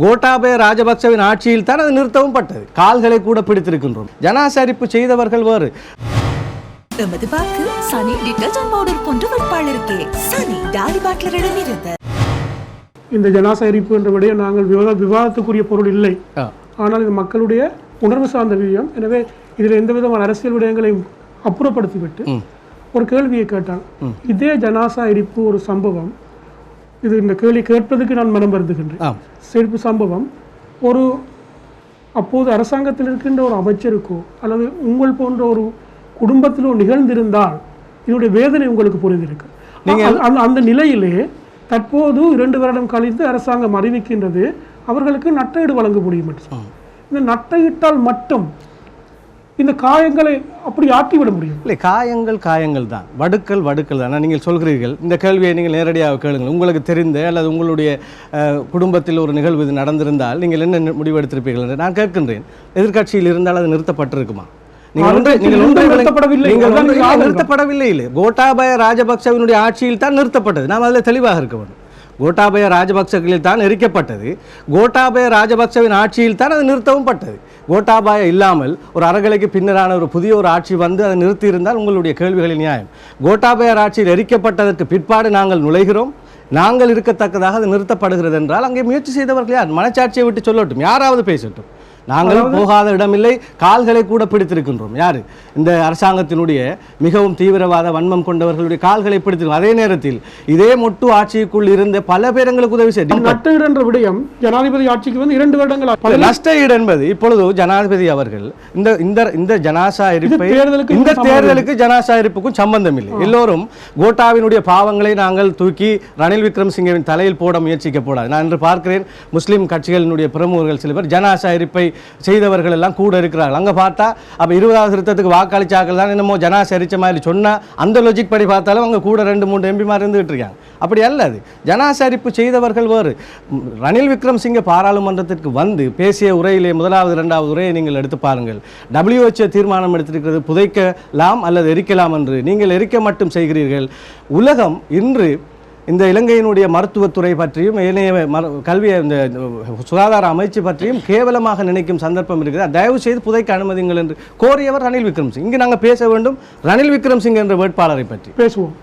கோட்டாபய ராஜபக்சவின் ஆட்சியில் தான் அது நிறுத்தவும் பட்டது. கால்களை கூட பிடித்திருக்கின்றோம். ஜனாசரிப்பு செய்தவர்கள் வேறு. எமது வாக்கு சனி டிட்டர்ஜென்ட் பவுடர் போன்ற வேட்பாளருக்கே. சனி டாடி பாட்லரிடம் இருந்து. இந்த ஜனாசா எரிப்பு என்ற விடயம் நாங்கள் விவாத விவாதத்துக்குரிய பொருள் இல்லை. ஆனால் இது மக்களுடைய உணர்வு சார்ந்த விடயம். எனவே இதில் எந்த விதமான அரசியல் விடயங்களையும் அப்புறப்படுத்திவிட்டு ஒரு கேள்வியை கேட்டான் இதே ஜனாசா எரிப்பு ஒரு சம்பவம். இது இந்த கேள்வி கேட்பதற்கு நான் மனம் வருந்துகின்றேன். செழிப்பு சம்பவம். ஒரு அப்போது அரசாங்கத்தில் இருக்கின்ற ஒரு அமைச்சருக்கோ அல்லது உங்கள் போன்ற ஒரு குடும்பத்திலோ நிகழ்ந்திருந்தால் இதனுடைய வேதனை உங்களுக்கு புரிந்திருக்கு அந்த- அந்த நிலையிலே தற்போது இரண்டு வருடம் கழித்து அரசாங்கம் அறிவிக்கின்றது அவர்களுக்கு நட்டையீடு வழங்க முடியும். இந்த நட்டையிட்டால் மட்டும் இந்த காயங்களை அப்படி ஆக்கிவிட முடியும். இல்லை காயங்கள் காயங்கள் தான். வடுக்கள் வடுக்கள் தான். நீங்கள் சொல்கிறீர்கள் இந்த கேள்வியை நீங்கள் நேரடியாக கேளுங்கள். உங்களுக்கு தெரிந்த அல்லது உங்களுடைய குடும்பத்தில் ஒரு நிகழ்வு இது நடந்திருந்தால் நீங்கள் என்ன முடிவெடுத்திருப்பீர்கள் என்று நான் கேட்கின்றேன். எதிர்க்கட்சியில் இருந்தால் அது நிறுத்தப்பட்டிருக்குமா? நிறுத்தப்படவில்லை. கோட்டாபய ராஜபக்சவினுடைய ஆட்சியில் தான் நிறுத்தப்பட்டது. நாம் அதில் தெளிவாக இருக்க வேண்டும். கோட்டாபய ராஜபக்சகளில் தான் எரிக்கப்பட்டது. கோட்டாபய ராஜபக்சவின் ஆட்சியில் தான் அது நிறுத்தவும் பட்டது. கோட்டாபாய இல்லாமல் ஒரு அறகலைக்கு பின்னரான ஒரு புதிய ஒரு ஆட்சி வந்து அதை நிறுத்தி இருந்தால் உங்களுடைய கேள்விகளில் நியாயம். கோட்டாபயர் ஆட்சியில் எரிக்கப்பட்டதற்கு பிற்பாடு நாங்கள் நுழைகிறோம். நாங்கள் இருக்கத்தக்கதாக அது நிறுத்தப்படுகிறது என்றால் அங்கே முயற்சி செய்தவர்கள் யார்? மனச்சாட்சியை விட்டு சொல்லட்டும். யாராவது பேசட்டும். நாங்கள் போகாத இடமில்லை கால்களை கூட பிடித்திருக்கின்றோம். யாரு? இந்த அரசாங்கத்தினுடைய மிகவும் தீவிரவாத வன்மம் கொண்டவர்களுடைய கால்களை பிடித்திருக்கோம் அதே நேரத்தில் இதே மொட்டு ஆட்சிக்குள் இருந்த பல பேர் எங்களுக்கு உதவி செய்யும் நட்டையீடு என்ற விடயம் ஜனாதிபதி ஆட்சிக்கு வந்து இரண்டு வருடங்கள் நஷ்ட ஈடு என்பது இப்பொழுது ஜனாதிபதி அவர்கள் இந்த இந்த இந்த ஜனாசா இருப்பை இந்த தேர்தலுக்கு ஜனாசா இருப்புக்கும் சம்பந்தம் இல்லை எல்லோரும் கோட்டாவினுடைய பாவங்களை நாங்கள் தூக்கி ரணில் விக்ரமசிங்கவின் தலையில் போட முயற்சிக்க போடாது நான் இன்று பார்க்கிறேன் முஸ்லிம் கட்சிகளினுடைய பிரமுகர்கள் சில பேர் ஜனாசா இருப்பை செய்தவர்கள் எல்லாம் கூட இருக்கிறார்கள். அங்கே பார்த்தா அப்போ இருபதாவது திருத்தத்துக்கு வாக்களிச்சாக்கள் தான் என்னமோ ஜனா சரிச்ச மாதிரி சொன்னால் அந்த லொஜிக் படி பார்த்தாலும் அவங்க கூட ரெண்டு மூணு எம்பிமார் இருந்துகிட்டு இருக்காங்க. அப்படி அல்ல அது. ஜனாசரிப்பு செய்தவர்கள் வேறு. ரணில் விக்ரம்சிங்க பாராளுமன்றத்திற்கு வந்து பேசிய உரையிலே முதலாவது ரெண்டாவது உரையை நீங்கள் எடுத்து பாருங்கள். டபிள்யூஹெச்ஓ தீர்மானம் எடுத்திருக்கிறது புதைக்கலாம் அல்லது எரிக்கலாம் என்று. நீங்கள் எரிக்க மட்டும் செய்கிறீர்கள். உலகம் இன்று இந்த இலங்கையினுடைய மருத்துவத்துறை பற்றியும் ஏனைய மரு கல்வி இந்த சுகாதார அமைச்சு பற்றியும் கேவலமாக நினைக்கும் சந்தர்ப்பம் இருக்குது. தயவு செய்து புதைக்க அனுமதிங்கள் என்று கோரியவர் ரணில் விக்ரம்சிங். இங்கு நாங்கள் பேச வேண்டும் ரணில் விக்ரம்சிங் என்ற வேட்பாளரை பற்றி. பேசுவோம்.